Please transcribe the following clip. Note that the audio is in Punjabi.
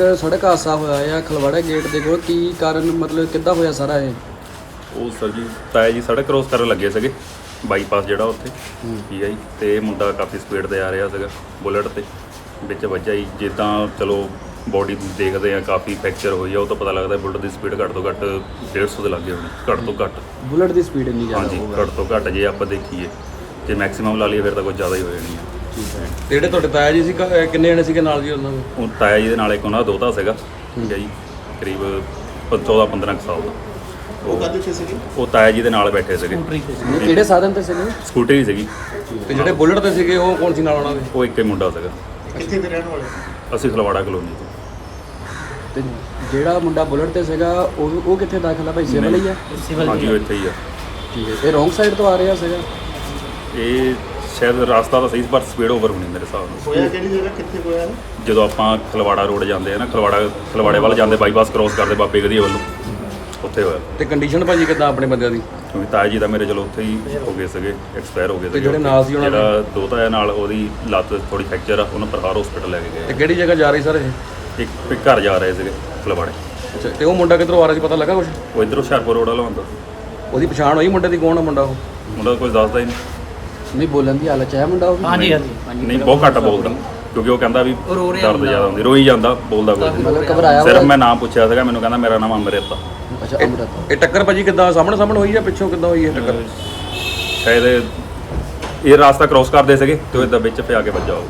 ਇੱਕ ਸੜਕ ਹਾਦਸਾ ਹੋਇਆ ਆ ਖਲਵਾੜਾ ਗੇਟ ਦੇ ਕੋਲ। ਕੀ ਕਾਰਨ ਮਤਲਬ ਕਿੱਦਾਂ ਹੋਇਆ ਸਾਰਾ ਇਹ? ਉਹ ਸਰ ਜੀ ਤਾਇਆ ਜੀ ਸੜਕ ਕ੍ਰੋਸ ਕਰਨ ਲੱਗੇ ਸੀਗੇ ਬਾਈਪਾਸ ਜਿਹੜਾ ਉੱਥੇ ਠੀਕ ਹੈ ਜੀ ਤੇ ਇਹ ਮੁੰਡਾ ਕਾਫੀ ਸਪੀਡ ਤੇ ਆ ਰਿਹਾ ਸੀਗਾ ਬੁਲਟ ਤੇ ਵਿੱਚ ਵੱਜਾ ਜੀ। ਜਿੱਦਾਂ ਚਲੋ ਬੋਡੀ ਦੇਖਦੇ ਆ ਕਾਫੀ ਫ੍ਰੈਕਚਰ ਹੋਈ ਆ ਉਹ ਤਾਂ ਪਤਾ ਲੱਗਦਾ ਬੁਲਟ ਦੀ ਸਪੀਡ ਘੱਟ ਤੋਂ ਘੱਟ 150 ਦੇ ਲੱਗੇ ਹੋਣੀ ਘੱਟ ਤੋਂ ਘੱਟ। ਬੁਲਟ ਦੀ ਸਪੀਡ ਇੰਨੀ ਜ਼ਿਆਦਾ ਹਾਂਜੀ ਘੱਟ ਤੋਂ ਘੱਟ ਜੇ ਆਪਾਂ ਦੇਖੀਏ ਜੇ ਮੈਕਸਿਮਮ ਲਾ ਲਈਏ ਫਿਰ ਤਾਂ ਕੁਝ ਜ਼ਿਆਦਾ ਹੀ ਹੋ ਜਾਣੀ ਆ। ਤੇ ਜਿਹੜੇ ਤੁਹਾਡੇ ਤਾਇਆ ਜੀ ਸੀ ਕ- ਅਹ ਕਿੰਨੇ ਜਣੇ ਸੀਗੇ ਨਾਲ ਜੀ ਉਹਨਾਂ ਦੇ? ਉਹ ਤਾਇਆ ਜੀ ਦੇ ਨਾਲ ਇੱਕ ਉਹਨਾਂ ਦਾ ਦੋਤਾ ਸੀਗਾ ਠੀਕ ਹੈ ਜੀ ਕਰੀਬ 14 15 ਕੁ ਸਾਲ ਦਾ। ਉਹ ਕਾਹਦੇ ਤੇ ਸੀਗੇ? ਉਹ ਤਾਇਆ ਜੀ ਦੇ ਨਾਲ ਬੈਠੇ ਸੀਗੇ। ਕਿਹੜੇ ਸਾਧਨ ਤੇ ਸੀਗੇ? ਸਕੂਟਰੀ ਸੀਗੀ। ਤੇ ਜਿਹੜੇ ਬੁਲਟ ਤੇ ਸੀਗੇ ਉਹ ਕੌਣ ਸੀ ਨਾਲ ਉਹਨਾਂ ਦੇ? ਉਹ ਇੱਕ ਹੀ ਮੁੰਡਾ ਸੀਗਾ। ਕਿੱਥੇ ਦੇ ਰਹਿਣ ਵਾਲੇ? ਅਸੀਂ ਖਲਵਾੜਾ ਕਲੋਨੀ ਤੋਂ। ਤੇ ਜਿਹੜਾ ਮੁੰਡਾ ਬੁਲਟ ਤੇ ਸੀਗਾ ਉਹ ਉਹ ਕਿੱਥੇ ਦਾਖਲ ਆ ਭਾਈ? ਸਿਵਲ ਹੀ ਆ? ਹਾਂਜੀ ਉਹ ਇੱਥੇ ਹੀ ਆ। ਠੀਕ ਹੈ। ਇਹ ਰੋਂਗ ਸਾਈਡ ਤੋਂ ਆ ਰਿਹਾ ਸੀਗਾ? ਇਹ ਸ਼ਾਇਦ ਰਸਤਾ ਤਾਂ ਸਹੀ ਸੀ, ਪਰ ਸਪੀਡ ਓਵਰ ਹੋਣੀ ਮੇਰੇ ਹਿਸਾਬ ਨਾਲ। ਹੋਇਆ ਕਿਹੜੀ ਜਗ੍ਹਾ? ਕਿੱਥੇ ਹੋਇਆ? ਇਹ? ਜਦੋਂ ਆਪਾਂ ਖਲਵਾੜਾ ਰੋਡ ਜਾਂਦੇ ਆ ਨਾ ਖਲਵਾੜਾ ਖਲਵਾੜੇ ਵੱਲ ਜਾਂਦੇ ਬਾਈਪਾਸ ਕ੍ਰੋਸ ਕਰਦੇ ਬਾਬੇ ਗਦੀ ਵੱਲੋਂ। ਉੱਥੇ ਹੋਇਆ। ਤੇ ਕੰਡੀਸ਼ਨ ਭਾਜੀ ਕਿੱਦਾਂ ਆਪਣੇ ਬੰਦਿਆਂ ਦੀ? ਕਿਉਂਕਿ ਤਾਇਆ ਜੀ ਦਾ ਮੇਰੇ ਚਲੋ ਉੱਥੇ ਹੀ ਹੋ ਗਏ ਸੀਗੇ ਐਕਸਪਾਇਰ ਹੋ ਗਏ ਤੇ ਜਿਹੜੇ ਨਾਲ ਸੀ ਉਹਨਾਂ ਦੇ? ਜਿਹੜਾ ਦੋਤਾ ਹੈ ਨਾਲ ਉਹਦੀ ਲੱਤ ਥੋੜੀ ਫ੍ਰੈਕਚਰ ਆ ਉਹਨੂੰ ਪ੍ਰਹਾਰ ਹਸਪੀਟਲ ਲੈ ਕੇ ਤੇ ਗਏ ਕਿਹੜੀ ਜਗ੍ਹਾ ਜਾ ਰਹੀ ਸਰ? ਇਹ ਇੱਕ ਇੱਕ ਘਰ ਜਾ ਰਹੇ ਸੀਗੇ ਖਲਵਾੜੇ। ਅੱਛਾ ਤੇ ਉਹ ਮੁੰਡਾ ਕਿੱਧਰੋਂ ਆ ਰਿਹਾ ਸੀ ਪਤਾ ਲੱਗਾ ਕੁਝ ਉਹ ਇਧਰੋਂ ਹੁਸ਼ਿਆਰਪੁਰ ਰੋਡ ਵੱਲੋਂ ਆਉਂਦਾ। ਉਹਦੀ ਪਛਾਣ ਹੋਈ ਮੁੰਡੇ ਦੀ ਕੌਣ ਆ ਮੁੰਡਾ ਉਹ? ਮੁੰਡਾ ਤਾਂ ਕੁਝ ਦੱਸਦਾ ਹੀ ਨਹੀਂ। ਨਹੀਂ ਬੋਲਣ ਦੀ ਹਾਲਤ ਚ ਹੈ ਮੁੰਡਾ ਉਹ? ਹਾਂਜੀ ਹਾਂਜੀ। ਨਹੀਂ ਬਹੁਤ ਘੱਟ ਬੋਲਦਾ। ਕਿਉਂਕਿ ਉਹ ਕਹਿੰਦਾ ਵੀ ਰੋ ਰਿਹਾ ਦਰਦ ਜ਼ਿਆਦਾ ਹੁੰਦੀ। ਰੋਈ ਜਾਂਦਾ ਬੋਲਦਾ ਕੁਝ ਨਹੀਂ। ਮਤਲਬ ਘਬਰਾਇਆ ਸਿਰਫ ਮੈਂ ਨਾਮ ਪੁੱਛਿਆ ਸੀਗਾ ਮੈਨੂੰ ਕਹਿੰਦਾ ਮੇਰਾ ਨਾਮ ਅੰਮ੍ਰਿਤ। ਆ ਅੱਛਾ ਅਮਰਤ। ਇਹ ਟੱਕਰ ਭਾਜੀ ਕਿੱਦਾਂ ਸਾਹਮਣੇ ਸਾਹਮਣੇ ਹੋਈ ਜਾਂ ਪਿੱਛੋਂ ਕਿੱਦਾਂ ਹੋਈ ਇਹ ਟੱਕਰ? ਸ਼ਾਇਦ ਇਹ- ਇਹ ਰਾਸਤਾ ਕ੍ਰੋਸ ਕਰਦੇ ਸੀਗੇ ਤੇ ਉਹ ਏਦਾਂ ਵਿੱਚ ਪਿਆ ਕੇ ਵੱਜਾ ਉਹ।